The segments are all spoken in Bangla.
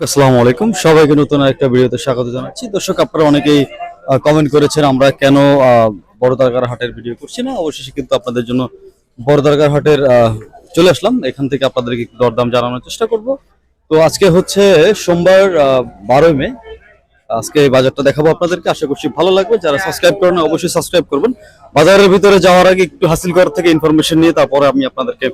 দর্শক, আসসালামু আলাইকুম। সবাইকে নতুন একটা ভিডিওতে স্বাগত জানাচ্ছি। দর্শক আপনারা অনেকেই কমেন্ট করেছেন আমরা কেন বড় দরগার হাটের ভিডিও করছি না? অবশেষে কিন্তু আপনাদের জন্য বড় দরগার হাটের চলে আসলাম। এখান থেকে আপনাদেরকে দরদাম জানানোর চেষ্টা করব। তো আজকে হচ্ছে সোমবার বারোই মে। আজকে এই বাজারটা দেখাবো আপনাদেরকে। আশা করছি ভালো লাগবে। যারা সাবস্ক্রাইব করেন অবশ্যই সাবস্ক্রাইব করবেন। বাজারের ভিতরে যাওয়ার আগে একটু হাসিল করার থেকে ইনফরমেশন নিয়ে তারপরে আমি আপনাদেরকে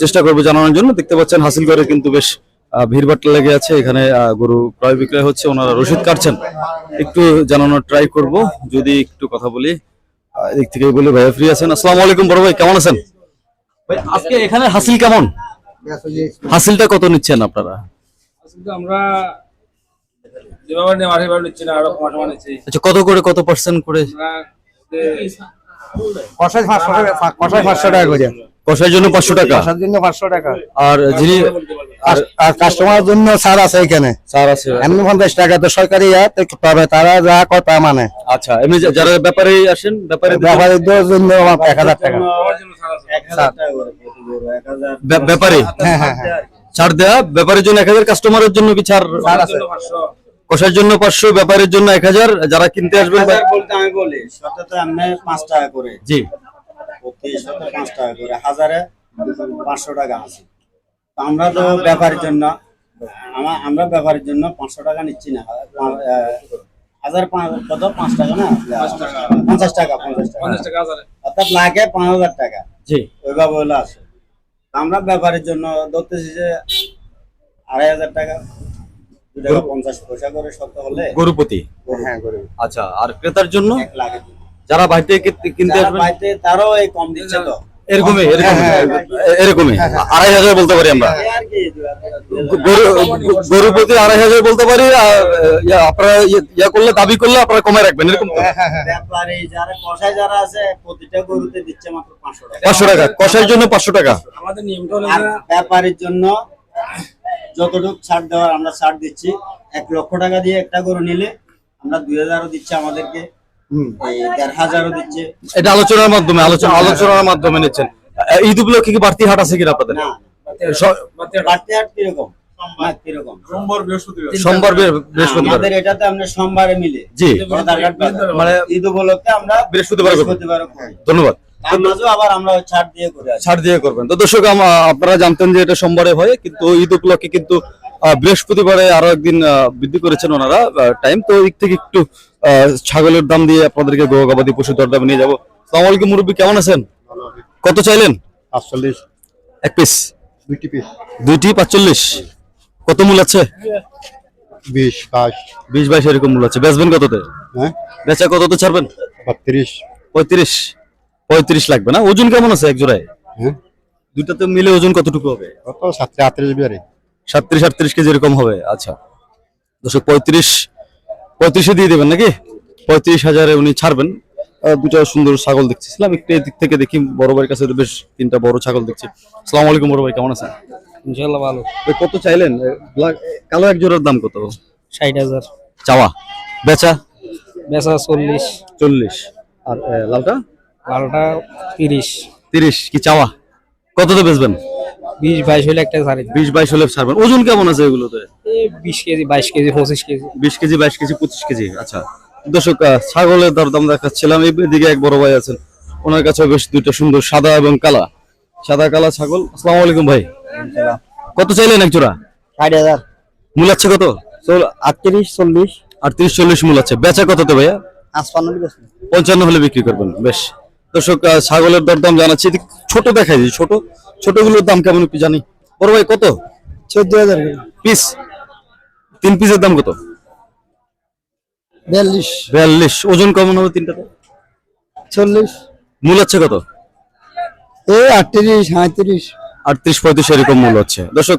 চেষ্টা করব জানানোর জন্য। দেখতে পাচ্ছেন হাসিল করে কিন্তু বেশ আহ, ভিড়ভাট লেগে আছে। এখানে গরু ক্রয় বিক্রয় হচ্ছে। ওনারা রসিদ কাটছেন। একটু জানানোর ট্রাই করব। যদি একটু কথা বলি এদিক থেকে বলি ভাইয়া ফ্রি আছেন। আসসালামু আলাইকুম বড় ভাই কেমন আছেন? ভাই আজকে এখানে হাসিল কেমন? হাসিলটা কত নিচ্ছেন আপনারা? আমরা আচ্ছা কত করে কত পার্সেন্ট করে? আমরা কষাই পাঁচশো টাকা কষাই পাঁচশো টাকা করে। কষার জন্য পাঁচশো টাকা? কষার জন্য পাঁচশো টাকা। আর যিনি আর কাস্টমারের জন্য ছাড় আছে এখানে। স্যার আছে। এমনি পঞ্চাশ টাকা তো সরকারি পাবে? তারা যা কয় তা মানে। আচ্ছা এমনি যারা ব্যাপারে আসেন ব্যাপারে ব্যাপারীদের জন্য এক হাজার টাকা। আমার জন্য ছাড় আছে। ব্যা- ব্যাপারে? হ্যাঁ হ্যাঁ হ্যাঁ। ছাড় দেয়া ব্যাপারের জন্য এক হাজার কাস্টমারের জন্য কি ছাড়? জন্য কষার জন্য পাঁচশো ব্যাপারের জন্য এক হাজার যারা কিনতে আসবেন বলতে আমি বলি আমরা পাঁচ টাকা করে। জি। প্রতি পাঁচ টাকা করে হাজারে পাঁচশো টাকা আছে। আমরা তো ব্যাপারের জন্য আমা- আমরা ব্যাপারের জন্য পাঁচশো টাকা নিচ্ছি না। হাজার কত? পাঁচ টাকা না? পঞ্চাশ টাকা পঞ্চাশ টাকা। পঞ্চাশ টাকা হাজারে। অর্থাৎ লাগে পাঁচ হাজার টাকা। জি। ওইভাবে হলে আছে। আমরা ব্যাপারের জন্য ধরতেছি যে আড়াই হাজার টাকা দু টাকা পঞ্চাশ পয়সা করে শত হলে গরুপতি? হ্যাঁ করে আচ্ছা আর ক্রেতার জন্য? এক লাখের যারা বাইরে কিনতে- আসবে তারও এই কম দিচ্ছে তো। এরকমই এরকম হ্যাঁ, এরকমই। আড়াই হাজার বলতে পারি আমরা। গরু প্রতি আড়াই হাজার বলতে পারি আপনারা ইয়ে- ইয়া করলে দাবি করলে আপনারা কমায় রাখবেন এরকম যারা কষায় যারা আছে প্রতিটা গরুতে দিচ্ছে মাত্র পাঁচশো টাকা। কষার জন্য পাঁচশো টাকা। আমাদের নিয়মটা হলো ব্যাপারের জন্য যতটুকু ছাড় দেওয়ার আমরা ছাড় দিচ্ছি এক লক্ষ টাকা দিয়ে একটা গরু নিলে আমরা দুই হাজারও দিচ্ছি আমাদেরকে। এটা আলোচনার মাধ্যমে আলোচনা আলোচনার মাধ্যমে নিচ্ছেন। ঈদ উপলক্ষে কি বাড়তি হাট আছে কিনা আপনাদের? সোমবার। বৃহস্পতিবার। আমাদের এটাতে আমরা সোমবারে মিলে। জি। মানে ঈদ উপলক্ষে আমরা বৃহস্পতিবার ধন্যবাদ। তার আবার আমরা ছাড় দিয়ে ছাড় দিয়ে করবেন। তো দর্শক আপনারা জানতেন যে এটা সোমবারে হয় কিন্তু ঈদ উপলক্ষে কিন্তু বৃহস্পতিবারে আরও একদিন বৃদ্ধি করেছেন ওনারা টাইম তো দিক থেকে একটু ছাগলের দাম দিয়ে আপনাদেরকে গো গবাদি পশু দরদাম নিয়ে যাব। সালাম আলাইকুম মুরব্বী কেমন আছেন? কত চাইলেন? আটচল্লিশ। এক পিস দুইটি পিস দুইটি পাঁচচল্লিশ। কত মূল আছে? বিশ বাইশ। বিশ বাইশ এরকম মূল আছে। বেচবেন কততে? হ্যাঁ? বেচা কততে ছাড়বেন? বত্রিশ। পঁয়ত্রিশ। পঁয়ত্রিশ লাগবে না? ওজন কেমন আছে এক জোড়ায়? হ্যাঁ? দুইটাতে মিলে ওজন কতটুকু হবে? কত? সাতটা আটত্রিশ বিয়ারে। সাতত্রিশ আটত্রিশ কেজি এরকম হবে। আচ্ছা। দুশো পঁয়ত্রিশ পঁয়ত্রিশে দিয়ে দেবেন নাকি? পঁয়ত্রিশ হাজারে উনি ছাড়বেন। দুটো সুন্দর ছাগল দেখছিলাম একটু এদিক থেকে দেখি বড় ভাইয়ের কাছে তো বেশ তিনটা বড় ছাগল দেখছি। সালাম আলাইকুম বড় ভাই কেমন আছেন? ইনশাল্লাহ ভালো। কত চাইলেন? কালো এক জোড়ার দাম কত? ষাট হাজার। চাওয়া। বেচা? বেচা চল্লিশ। চল্লিশ। আর লালটা? লালটা তিরিশ। তিরিশ। কি চাওয়া? কততে বেচবেন? বিশ বাইশ হলে একটা ছাড়ি বিশ বাইশ হলে ছাড়বেন ওজন কেমন আছে এগুলোতে? বিশ কেজি বাইশ কেজি পঁচিশ কেজি। বিশ কেজি বাইশ কেজি পঁচিশ কেজি। আচ্ছা। দর্শক ছাগলের দরদাম দেখাচ্ছিলাম। এই দিকে এক বড় ভাই আছেন। ওনার কাছে বেশ দুইটা সুন্দর সাদা এবং কালা। সাদা কালা ছাগল। আসসালামু আলাইকুম ভাই। কত চাইলেন এক জোড়া? ষাট হাজার। মূল আছে কত? আটত্রিশ চল্লিশ। আটত্রিশ চল্লিশ মূল আছে। বেচা কততে ভাইয়া? আসপান্ন পঞ্চান্ন হলে বিক্রি করবেন। বেশ। দর্শক ছাগলের দরদাম জানাচ্ছি। এদিক ছোট দেখাই ছোট। ছোটগুলোর দাম কেমন একটু জানি। বড় ভাই কত? চোদ্দ হাজার পিস? তিন পিসের দাম কত? বিয়াল্লিশ। বিয়াল্লিশ। ওজন কেমন হবে তিনটাতে? চল্লিশ। মূল আছে কত? এই আটত্রিশ সাঁত্রিশ। আটত্রিশ পঁয়ত্রিশ এরকম মূল্য হচ্ছে। দর্শক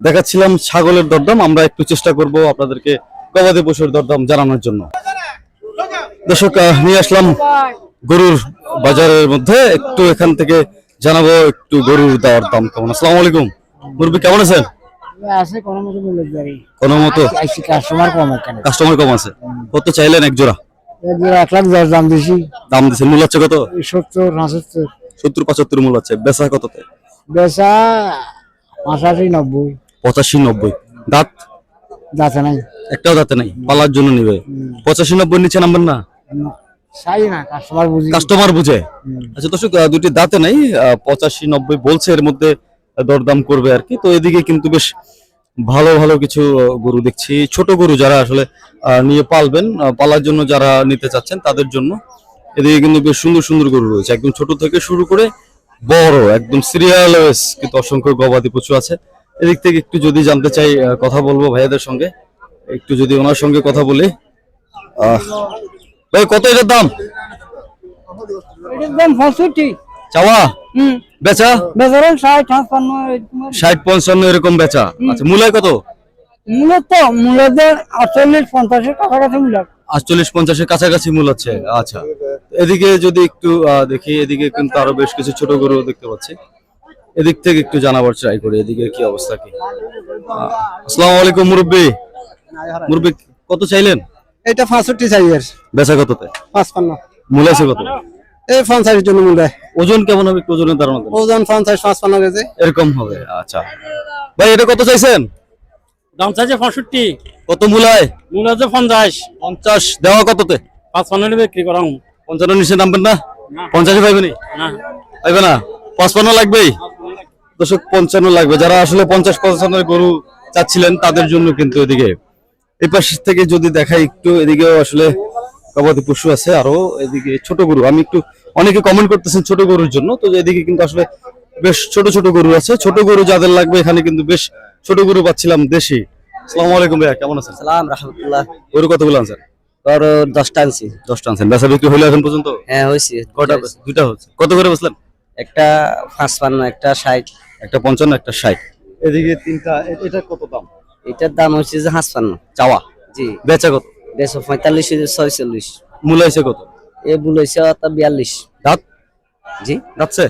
দেখাচ্ছিলাম ছাগলের দরদাম। আমরা একটু চেষ্টা করব আপনাদেরকে গবাদি পশুর দরদাম জানানোর জন্য। দর্শক নিয়ে আসলাম গরুর বাজারের মধ্যে। একটু এখান থেকে জানাব একটু গরুর দেওয়ার দাম কেমন? আসসালামু আলাইকুম। মুরব্বী কেমন আছেন? আছে কোনো মতো কোনো কাস্টমার কম এখানে। কাস্টমার কম আছে। কত চাইলেন এক জোড়া? এর যে এক লাখ দশ দাম দিছি। দাম মূল্য হচ্ছে কত? এই সত্তর পঁচাত্তর। সত্তর পঁচাত্তর মূল্য আছে। বেচা কততে? বেচা পঁচাশি নব্বই। পঁচাশি নব্বই। দাঁত? যাচ্ছে নাই। একটাও দাঁতে নাই। পালার জন্য নিবে। পঁচাশি নব্বই নিচে নাম্বার না? চাই না। কাস্টমার বুঝি। কাস্টমার বুঝে। আচ্ছা দর্শক দুটি দাঁতে নাই পঁচাশি নব্বই বলছে এর মধ্যে দরদাম করবে আর কি। তো এদিকে কিন্তু বেশ ভালো ভালো কিছু গরু দেখছি। ছোট গরু যারা আসলে নিয়ে পালবেন পালার জন্য যারা নিতে চাচ্ছেন তাদের জন্য এদিকে কিন্তু বেশ সুন্দর সুন্দর গরু রয়েছে। একদম ছোট থেকে শুরু করে বড় একদম সিরিয়াল কিন্তু অসংখ্য গবাদি পশু আছে। এদিক থেকে একটু যদি জানতে চাই কথা বলব ভাইয়াদের সঙ্গে। একটু যদি ওনার সঙ্গে কথা বলি আহ, ভাই কত এটার দাম? একদম পঁয়ষট্টি। চাওয়া? বেচা? ষাট পঞ্চান্ন এরকম বেচা। আচ্ছা মূলায় কত? মূলত মূলত আটচল্লিশ পঞ্চাশের কাছাকাছি মূলত আটচল্লিশ পঞ্চাশের কাছাকাছি মূল হচ্ছে। আচ্ছা। এদিকে যদি একটু আহ, দেখি এদিকে কিন্তু আরও বেশ কিছু ছোট গরু দেখতে পাচ্ছি। এদিক থেকে একটু জানাবার ট্রাই করি এদিকে কি অবস্থা কি? আসসালামু আলাইকুম মুরব্বী। মুরব্বী কত চাইলেন? এটা পাঁচষট্টি চাই এর। বেচা কততে? পাঁচপান্ন। মূল আছে কত? এই পঞ্চাশের জন্য মূল্য ওজন কেমন হবে একটু ওজনের ধারণা। ওজন পঞ্চাশ পাঁচপান্ন কেজি। এরকম হবে আচ্ছা। ভাই এটা কত চাইছেন? দাম চাইছে পঁয়ষট্টি। কত মূলায় মূল হচ্ছে পঞ্চাশ। পঞ্চাশ। দেওয়া কততে? পাঁচ পনেরো বিক্রি করাম। পঞ্চান্ন নিচে নামবেন না? পঞ্চাশে পাইবেনি? না। পাইবে না? পঁচপান্ন লাগবেই? দর্শক পঞ্চান্ন লাগবে। যারা আসলে পঞ্চাশ পঞ্চান্ন গরু চাচ্ছিলেন তাদের জন্য কিন্তু এদিকে। এই পাশ থেকে যদি দেখাই একটু এদিকেও আসলে গবাদি পশু আছে আরও এদিকে ছোট গরু। আমি একটু অনেকে কমেন্ট করতেছেন ছোট গরুর জন্য তো এদিকে কিন্তু আসলে বেশ ছোট ছোট গরু আছে। ছোট গরু যাদের লাগবে এখানে কিন্তু বেশ ছোট গরু পাচ্ছিলাম দেশি। আসসালামু আলাইকুম ভাইয়া কেমন আছেন? সালাম রহমতুল্লাহ। গরু কতগুলো আনছেন? তোর দশটা আনছি। দশটা আনছেন। বেচা বিক্রি হইল এখন পর্যন্ত? হ্যাঁ হয়েছে। কটা দুইটা হচ্ছে। কত করে বসলেন একটা পাঁচপান্ন একটা ষাট। একটা পঞ্চান্ন একটা ষাট। এদিকে তিনটা এটা কত দাম? এটার দাম হচ্ছে যে হাঁসপান্ন চাওয়া? জি। বেচা কত? দেড়শো পঁয়তাল্লিশ ছয়চল্লিশ। মূলাইছে কত? এ বুল হয়েছে বিয়াল্লিশ। দাঁত? জি। যাচ্ছে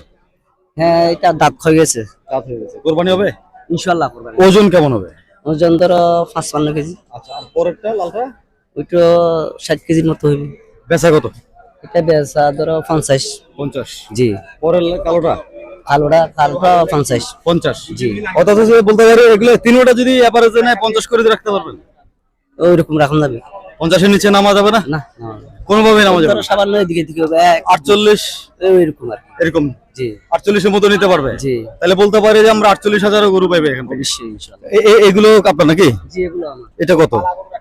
হ্যাঁ এটা দাঁত গেছে। দাঁত হয়ে গেছে। কোরবানি হবে? ইনশাল্লাহ করবেন ওজন কেমন হবে? ওজন ধরো পাঁচপান্ন কেজি। আচ্ছা আর পরেরটা লালটা? ওইটা ষাট কেজির মতো হইবে। বেচা কত? এটা বেচা ধরো পঞ্চাশ। পঞ্চাশ। জি। পরের কালোটা? কালোটা কালোটা পঞ্চাশ। পঞ্চাশ। জি। অথচ বলতে পারি এগুলো তিনটা যদি অ্যাভারেজে নেয় পঞ্চাশ করে রাখতে পারবেন। ওই রকম রাখুন যাবে পঞ্চাশের নিচে নামা যাবে না? না কোনোভাবেই নামা যাবে সামান্য এদিকে দিকে হবে আটচল্লিশ ওই রকম আর এরকম? জি। আটচল্লিশের মতো নিতে পারবে? জি। তাহলে বলতে পারি যে আমরা আটচল্লিশ হাজারও গরু পাইবে এখান অবশ্যই ইনশাল্লাহ। এ- এ- এগুলো আপনার নাকি? জি এগুলো আমার। এটা কত?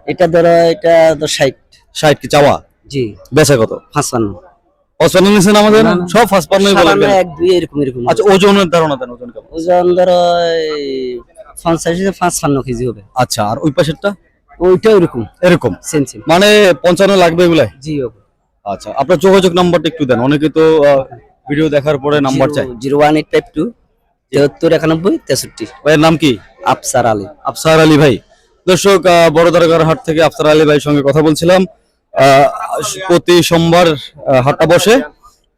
এটা ধরো এটা ধর ষাট। ষাট কি চাওয়া? জি। বেচা কত? পাঁচপান্ন। পঁচপান্ন সব পাঁচপান্নই বলে এক দুই এরকম এরকম। আচ্ছা ওজনের ধারণা দেন ওজন কেমন? ওজন ধরো পঞ্চাশ পাঁচপান্ন কেজি হবে। আচ্ছা আর ওই পাশেরটা? ওইটা ওইরকম এরকম? সেম সেম মানে পঞ্চান্ন লাগবে এগুলাই? জি আচ্ছা আপনার যোগাযোগ নাম্বারটা একটু দেন। অনেকে তো ভিডিও দেখার পরে নাম্বার চাই zero one eight five two তেহত্তর একানব্বই তেষট্টি। ভাইয়ের নাম কি? আফসার আলী। আফসার আলী ভাই। দর্শক আহ, বড় দরগার হাট থেকে আফসার আলী ভাইয়ের সঙ্গে কথা বলছিলাম। আহ, প্রতি সোমবার হাটটা বসে।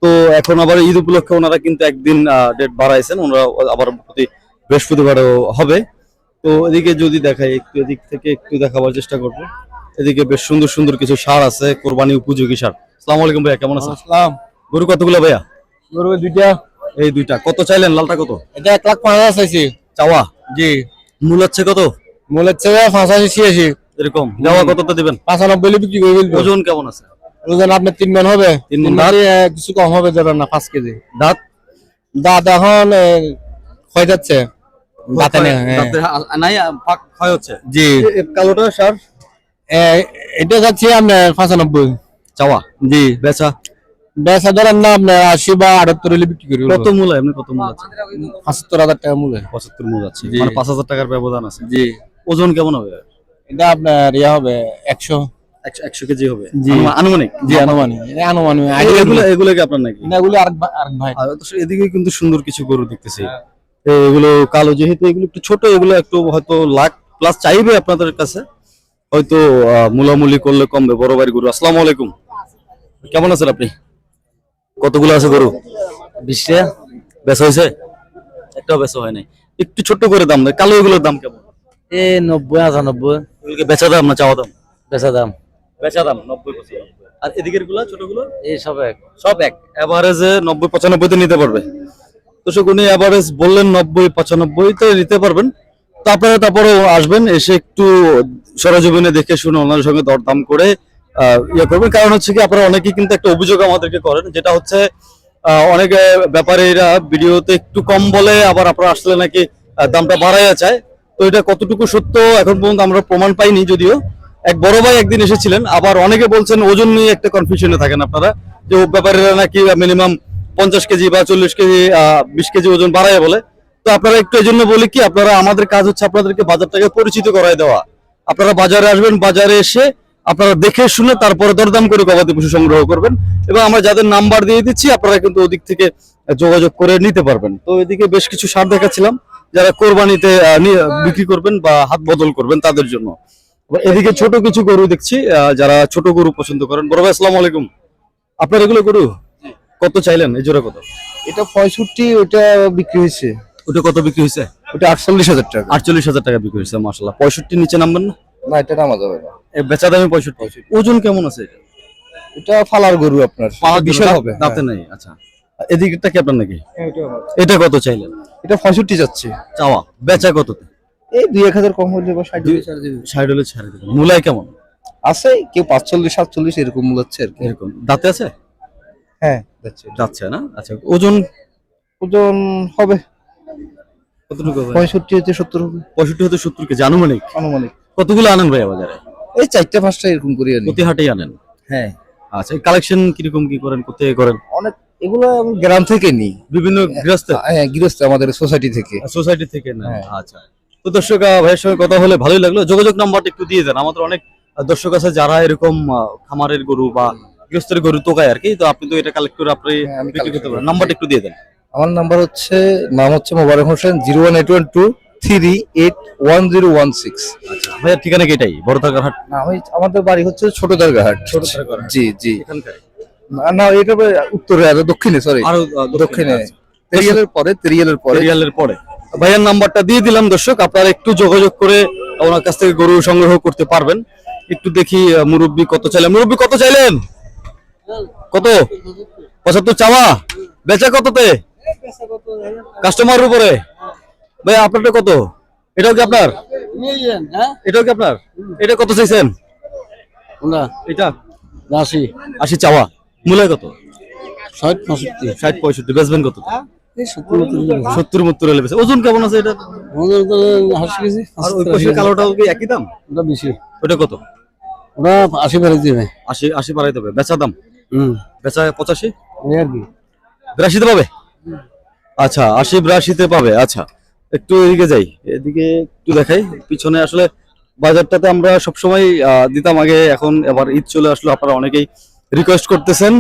তো এখন আবার ঈদ উপলক্ষে ওনারা কিন্তু একদিন ডেট বাড়াইছেন। ওনারা আবার প্রতি বৃহস্পতিবারও হবে। তো এদিকে যদি দেখাই একটু এদিক থেকে একটু দেখাবার চেষ্টা করব। এদিকে বেশ সুন্দর সুন্দর কিছু সার আছে কোরবানি উপযোগী সার। আসসালামু আলাইকুম ভাইয়া কেমন আছেন? আসসালাম। গরু কতগুলো ভাইয়া? গরু দুইটা। এই দুইটা। কত চাইলেন? লালটা কত? এটা এক লাখ পাঁচ হাজার চাইছি। চাওয়া? জি। মূল হচ্ছে কত? মূল হচ্ছে পঁচাশি ছিয়াশি। এরকম। দেওয়া কতটা দিবেন? পাঁচানব্বই বিক্রি করে ওজন কেমন আছে? ওজন আপনার তিন মন হবে। তিন মানে, এ, কিছু কম হবে যাবে না পাঁচ কেজি। দাঁত? দাঁত এখন ক্ষয় যাচ্ছে। দাঁতে নেই, হ্যাঁ। ক্ষয় হচ্ছে। জি। কালোটা এটা যাচ্ছে আপনার পাঁচানব্বই। চাওয়া? জি। বেচা? বেচা ধরেন না আপনার আশি বা আটাত্তর হলে বিক্রি করি। কত মূল এমনি কত মূল আছে? পঁচাত্তর হাজার টাকা মূল্য পঁচাত্তর মূল আছে। মানে পাঁচ হাজার টাকার ব্যবধান আছে। জি। ওজন কেমন হবে? এটা আপনার ইয়া হবে একশো। একশো একশো কেজি হবে? জি। আনুমানিক? জি আনুমানিক। এগুলো এগুলো কি আপনার নাকি? এগুলো আরেক ভাই। এদিকে কিন্তু সুন্দর কিছু গরু দেখতেছি। এ, এগুলো কালো যেহেতু এগুলো একটু ছোট এগুলো একটু হয়তো লাখ প্লাস চাইবে আপনাদের কাছে। হয়তো মুলামুলি করলে কমবে। বড় বাড়ি গরু আসসালামু আলাইকুম। কেমন আছেন আপনি? কতগুলো আছে গরু? বিশটা বেচা হয়েছে? একটাও বেচা হয় নাই। একটু ছোট করে দাম দেয় কালো এগুলোর দাম কেমন? এ নব্বই আটানব্বই। এগুলোকে বেচা দাম না চাওয়া দাম? বেচা দাম। বেচা দাম নব্বই আর এদিকেরগুলা ছোটগুলো এই সব এক। সব এক। এভারেজে নব্বই পঁচানব্বইতে নিতে পারবে। দর্শক, উনি এভারেজ বললেন নব্বই পঁচানব্বইতে নিতে পারবেন। তো আপনারা তারপরেও আসবেন, এসে একটু সরজমিনে দেখে শুনে ওনার সঙ্গে দরদাম করে ইয়ে করবেন। কারণ হচ্ছে কি, আপনারা অনেকেই কিন্তু একটা অভিযোগ আমাদেরকে করেন, যেটা হচ্ছে অনেকে ব্যাপারীরা ভিডিওতে একটু কম বলে আবার আপনারা আসলে নাকি দামটা বাড়াইয়া চায়। তো এটা কতটুকু সত্য, এখন পর্যন্ত আমরা প্রমাণ পাইনি যদিও। এক বড় ভাই একদিন এসেছিলেন, আবার অনেকে বলছেন, ওজন নিয়ে একটা কনফিউশনে থাকেন আপনারা, যে ব্যাপারীরা নাকি মিনিমাম পঞ্চাশ কেজি বা চল্লিশ কেজি বিশ কেজি ওজন বাড়ায় বলে। তো আপনারা একটু এই জন্য বলি কি, আপনারা আমাদের কাজ হচ্ছে আপনাদেরকে বাজারটাকে পরিচিত করায় দেওয়া। আপনারা বাজারে আসবেন, বাজারে এসে আপনারা দেখে শুনে তারপরে দরদাম করে গবাদি পশু সংগ্রহ করবেন এবং আমরা যাদের নাম্বার দিয়ে দিচ্ছি, আপনারা কিন্তু ওদিক থেকে যোগাযোগ করে নিতে পারবেন। তো এদিকে বেশ কিছু সার দেখাচ্ছিলাম, যারা কোরবানিতে বিক্রি করবেন বা হাত বদল করবেন তাদের জন্য। এদিকে ছোট কিছু গরু দেখছি যারা ছোট গরু পছন্দ করেন। বড় ভাই, আসসালামু আলাইকুম। আপনার এগুলো গরু? কত চাইলেন? এই জোড়া কত? এটা পঁয়ষট্টি ওটা বিক্রি হয়েছে। ওটা কত বিক্রি হয়েছে? ওটা আটচল্লিশ হাজার টাকা। আটচল্লিশ হাজার টাকা বিক্রি হয়েছে মাসাল্লাহ পঁয়ষট্টির নিচে নামবেন না? না এটা নামা যাবে না। বেচা দামে পঁয়ষট্টি। ওজন কেমন আছে এটা? এটা ফালার গরু আপনার। পাওয়ার বিশাল হবে। দাঁতে নাই আচ্ছা। এদিকটা কি আপনার নাকি? হ্যাঁ। এটা কত চাইলেন? এটা পঁয়ষট্টি যাচ্ছে। চাওয়া। বেচা কততে? এই দুই এক হাজার কম হলে বা ষাট ষাট হলে ছাড়ে দেবেন মূলায় কেমন? আছে কেউ পাঁচচল্লিশ সাতচল্লিশ এরকম মূলাচ্ছে আর কি। এরকম। দাঁতে আছে? হ্যাঁ। যাচ্ছে যাচ্ছে না? আচ্ছা ওজন? ওজন হবে। কতটুকু হবে? পঁয়ষট্টি হতে সত্তর হবে। পঁয়ষট্টি হতে সত্তর কেজি আনুমানিক? আনুমানিক। কতগুলো আনেন ভাইয়া বাজারে? এই চারটা পাঁচটা এরকম করি আনি। প্রতি হাটেই আনেন? হ্যাঁ। আচ্ছা কালেকশন কীরকম কি করেন কোথায় করেন? অনেক এগুলো গ্রাম থেকে নিই বিভিন্ন গৃহস্থ? হ্যাঁ গৃহস্থ আমাদের সোসাইটি থেকে। সোসাইটি থেকে না হ্যাঁ। আচ্ছা। তো দর্শক ভাইয়ের সঙ্গে কথা হলে ভালোই লাগল। যোগাযোগ নাম্বারটা একটু দিয়ে দেন। আমাদের অনেক দর্শক আছে যারা এরকম খামারের গরু বা গৃহস্থের গরু তোকায় আর কি তো আপনি তো এটা কালেক্ট করে আপনি হ্যাঁ, বিক্রি করতে পারেন। নাম্বারটা একটু দিয়ে দেন। আমার নাম্বার হচ্ছে নাম হচ্ছে Mobarak Hossain zero one eight one two three eight one zero one six ভাইয়ার ঠিকানা কি এটাই? বড় থাকার হাট? না আমাদের বাড়ি হচ্ছে ছোট দরগাহাট ছোট দরগাহাট। জি জি। না, না এটা উত্তরে আর দক্ষিণে সরি আরও দক্ষিণে আচ্ছা। তেরিয়ালের পরে তেরিয়ালের পরে। সিরিয়ালের পরে। ভাইয়ার নাম্বারটা দিয়ে দিলাম দর্শক। আপনারা একটু যোগাযোগ করে ওনার কাছ থেকে গরু সংগ্রহ করতে পারবেন। একটু দেখি মুরব্বি কত চাইলেন। মুরব্বি কত চাইলেন? কত? পঁচাত্তর চাওয়া? বেচা কততে? কাস্টমার উপরে? ভাই আপনারটা কত? এটাও কি আপনার? এটাও কি আপনার? এটা কত চাইছেন? এটা? আশি। আশি চাওয়া। মূল্য কত? ষাট পঁয়ষট্টি। ষাট পঁয়ষট্টি। বেচবেন কত এই সত্তর মত্তর হলে। ওজন কেমন আছে এটা? তো আশি কেজি আর ওই পাশে কালোটাও কি একই দাম? ওটা বেশি। ওটা কত? ওটা আশি দিবে আশি আশি হবে। বেচা দাম? বেচা পঁচাশি? আর কি বিরাশিতে পাবে? আচ্ছা আশি বিরাশিতে পাবে আচ্ছা। একটু এদিকে যাই এদিকে একটু দেখাই। পিছনে আসলে বাজারটাতে আমরা সবসময় দিতাম আগে এখন এবার ঈদ চলে আসলো আপনারা অনেকেই রিকোয়েস্ট করতেছেন।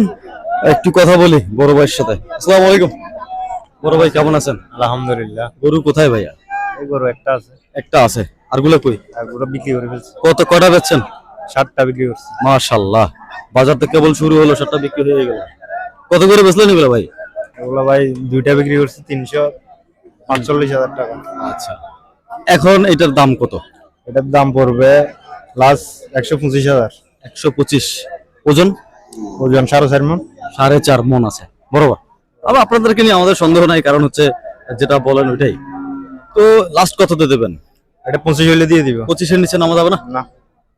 একটু কথা বলি বড় ভাইয়ের সাথে। আসসালামু আলাইকুম। বড় ভাই কেমন আছেন? আলহামদুলিল্লাহ। গরু কোথায় ভাইয়া? গরু একটা আছে। একটা আছে। আরগুলো কই? আর গরু বিক্রি করে ফেলছি। কত কটা বেচছেন? সাতটা বিক্রি করছি। মাশাল্লাহ বাজার তো কেবল শুরু হলো সাতটা বিক্রি হয়ে গেল। কত করে বেচলেন এগুলো ভাই? ওগুলো ভাই দুইটা বিক্রি করছি তিনশো পাঁচচল্লিশ হাজার টাকা। আচ্ছা। এখন এটার দাম কত? এটার দাম পড়বে লাস্ট একশো পঁচিশ হাজার। একশো পঁচিশ। ওজন? ওজন সাড়ে চার মন। সাড়ে চার মন আছে। বরাবর। আবার আপনাদেরকে নিয়ে আমাদের সন্দেহ নাই কারণ হচ্ছে যেটা বলেন ওইটাই। তো লাস্ট কততে দেবেন? এটা পঁচিশ হইলে দিয়ে দিব। পঁচিশের নিচে নামা যাবে না? না।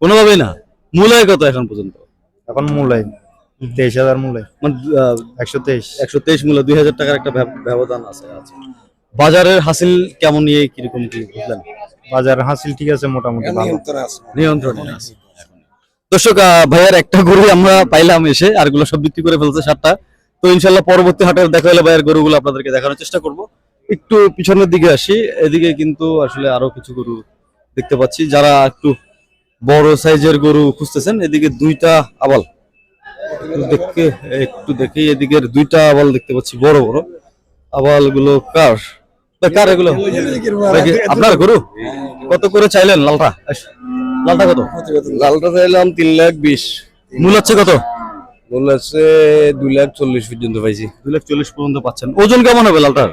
কোনোভাবেই না। মূলায় কত এখন পর্যন্ত? এখন মূলাই তেইশ হাজার মূলাই মানে একশো তেইশ। একশো তেইশ মূল্য দুই হাজার টাকার একটা ব্যবধান আছে আচ্ছা বাজারের হাসিল কেমন নিয়ে কীরকম কি বুঝলেন? বাজার হাসিল ঠিক আছে মোটামুটি ভালো। নিয়ন্ত্রণে আছে। দর্শক ভাইয়ার একটা গরু আমরা পাইলাম এসে আরগুলো সব বিক্রি করে ফেলছে সাতটা। তো ইনশাল্লাহ পরবর্তী হাটে দেখা হলে ভাইয়ের গরুগুলো আপনাদেরকে দেখানোর চেষ্টা করব। একটু পিছনের দিকে আসি এদিকে কিন্তু আসলে আরও কিছু গরু দেখতে পাচ্ছি। যারা একটু বড় সাইজের গরু খুঁজতেছেন এদিকে দুইটা আবাল। দেখে একটু দেখি এদিকের দুইটা আবাল দেখতে পাচ্ছি বড় বড়। আবালগুলো কার কার এগুলো? আপনার গরু? কত করে চাইলেন লালটা? লালটা কত? লালটা চাইলাম তিন লাখ বিশ। মূল হচ্ছে কত? মূল্য হচ্ছে দুই লাখ চল্লিশ পর্যন্ত পাইছি। দুই লাখ চল্লিশ পর্যন্ত পাচ্ছেন। ওজন কেমন হবে লালটার?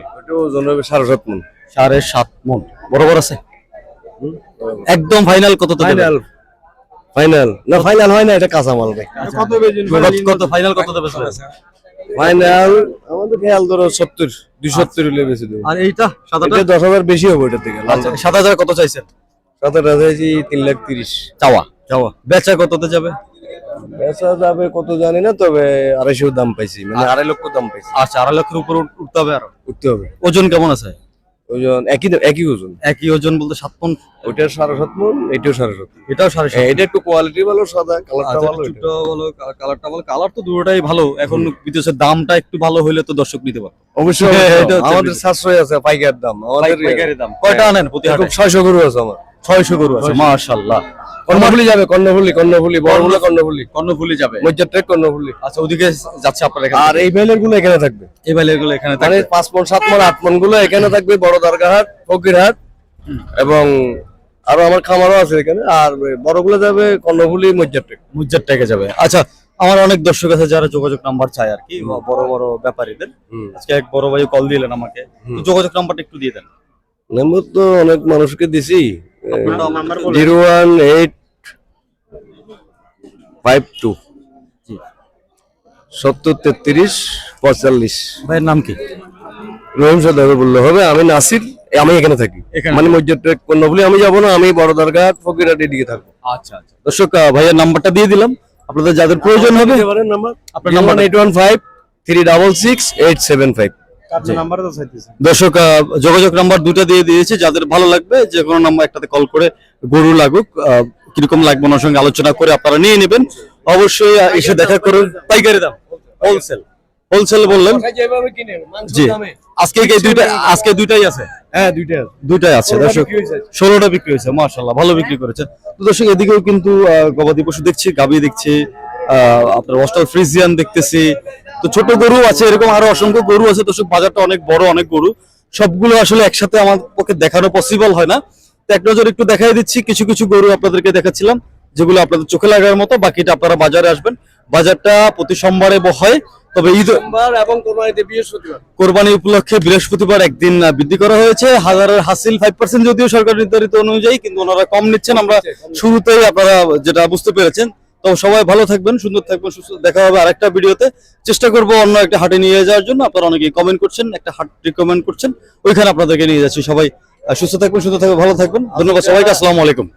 ওজন হবে সাড়ে সাত মন। সাড়ে সাত মন। বরাবর আছে? একদম ফাইনাল কত ফাইনাল। ফাইনাল না ফাইনাল হয় না এটা কাঁচা মাল ভাই। কত ফাইনাল কত দেবে ফাইনাল আমাদের খেয়াল ধরো সত্তর দুই সত্তর হলে বেশি দেবো। আর এইটা সাদাটা এটা দশ হাজার বেশি হবে এটা থেকে আচ্ছা সাত হাজার কত চাইছেন? সাত হাজার চাইছি তিন লাখ তিরিশ। চাওয়া চাওয়া। বেচা কততে যাবে? বেচা যাবে কত জানি না তবে আড়াইশো দাম পাইছি মানে আড়াই লক্ষ দাম পাইছি। আচ্ছা আড়াই লক্ষের উপর উঠতে হবে আরও। উঠতে হবে। ওজন কেমন আছে? ওজন একই একই ওজন। একই ওজন বলতে সাত পন ওইটা সাড়ে সাত পন এটাও সাড়ে সাত এটাও সাড়ে সাত হ্যাঁ, এটা একটু কোয়ালিটি ভালো সাদা কালারটা আচ্ছা, ভালো এটা। ভালো কালারটা ভালো। কালার তো দুটোটাই ভালো। এখন বিদেশের দামটা একটু ভালো হলে তো দর্শক নিতে পারবে অবশ্যই আমাদের সাশ্রয় আছে পাইকার দাম। আমাদের পাইকারি দাম। কয়টা আনেন প্রতি হাটে? এরকম ছয়শো গরু আছে আমার। ছয়শো গরু আছে মাশাল্লাহ কর্ণফুলি যাবে কর্ণফুলি কর্ণফুলি বড়গুলো কর্ণফুলি কর্ণফুলি। যাবে। মজ্জার ট্রেক কর্ণফুলি। আচ্ছা ওদিকে যাচ্ছে আপনার এখানে আর এই ভ্যালেরগুলো এখানে থাকবে। এই বাইলেরগুলো এখানে মানে থাকবে। পাঁচ মন সাত মন আট মনগুলো এখানে থাকবে বড় দরগাহাট ফকিরহাট এবং আরও আমার খামারও আছে এখানে। আর বড়গুলো যাবে কর্ণফুলি মজ্জার ট্রেক মুজ্জার যাবে। আচ্ছা আমার অনেক দর্শক আছে যারা যোগাযোগ নাম্বার চায় আর কি বড় বড় ব্যাপারীদের। আজকে এক বড় ভাই কল দিলেন আমাকে। যোগাযোগ নাম্বারটা একটু দিয়ে দেন। নাম্বার তো অনেক মানুষকে দিছি। Zero one eight five two. সত্তর তেত্রিশ পঁয়তাল্লিশ। ভাইয়ের নাম কি? রহিম সদাগর বললে হবে আমি নাসির আমি এখানে থাকি? মানে মসজিদ কন্যাফুলি আমি যাব না আমি বড় দরগা ফকিরহাট এদিকে থাকব। আচ্ছা আচ্ছা। দর্শক ভাইয়ের নাম্বারটা দিয়ে দিলাম। আপনাদের যাদের প্রয়োজন হবে নাম্বার। আপনার number eight one five three double six eight seven five. দর্শক যোগাযোগ নাম্বার দুটো দিয়ে দিয়েছে। যাদের ভালো লাগবে যে কোনো নাম্বার একটাতে কল করে গরু লাগুক কীরকম লাগবে ওনার সঙ্গে আলোচনা করে আপনারা নিয়ে নেবেন। অবশ্যই এসে দেখা করুন। পাইকারি দাম হোলসেল হোলসেল বললেন। জি। আজকে দুইটা আজকে দুইটাই আছে? হ্যাঁ দুইটা দুইটাই আছে দর্শক। ষোলোটা বিক্রি হয়েছে মাশাল্লাহ ভালো বিক্রি করেছে তো দর্শক এদিকেও কিন্তু গবাদি পশু দেখছি গাবি দেখছি আহ, আপনার অস্টাল ফ্রিজিয়ান দেখতেছি তো ছোট গরু আছে এরকম আরও অসংখ্য গরু আছে দর্শক বাজারটা অনেক বড় অনেক গরু। সবগুলো আসলে একসাথে আমার পক্ষে দেখানো পসিবল হয় না। তো এক নজর একটু দেখাই দিচ্ছি কিছু কিছু গরু আপনাদেরকে দেখাচ্ছিলাম যেগুলো আপনাদের চোখে লাগার মতো বাকিটা আপনারা বাজারে আসবেন। বাজারটা প্রতি সোমবারে হয় তবে ঈদ সোমবার এবং কোরবানি উপলক্ষে বৃহস্পতিবার একদিন বৃদ্ধি করা হয়েছে। হাজারের হাসিল ফাইভ পার্সেন্ট যদিও সরকার নির্ধারিত অনুযায়ী কিন্তু ওনারা কম নিচ্ছেন। আমরা শুরুতেই আপনারা যেটা বুঝতে পেরেছেন তো সবাই ভালো থাকবেন, সুন্দর থাকবেন, সুস্থ দেখা হবে আরেকটা ভিডিওতে। চেষ্টা করব অন্য একটা হাটে নিয়ে যাওয়ার জন্য। আপনারা অনেকেই কমেন্ট করছেন, একটা হাট রিকমেন্ড করছেন। ওইখানে আপনাদেরকে নিয়ে যাচ্ছি সবাই। সুস্থ থাকবেন সুস্থ থাকবেন, ভালো থাকবেন। ধন্যবাদ সবাইকে, আসসালামু আলাইকুম।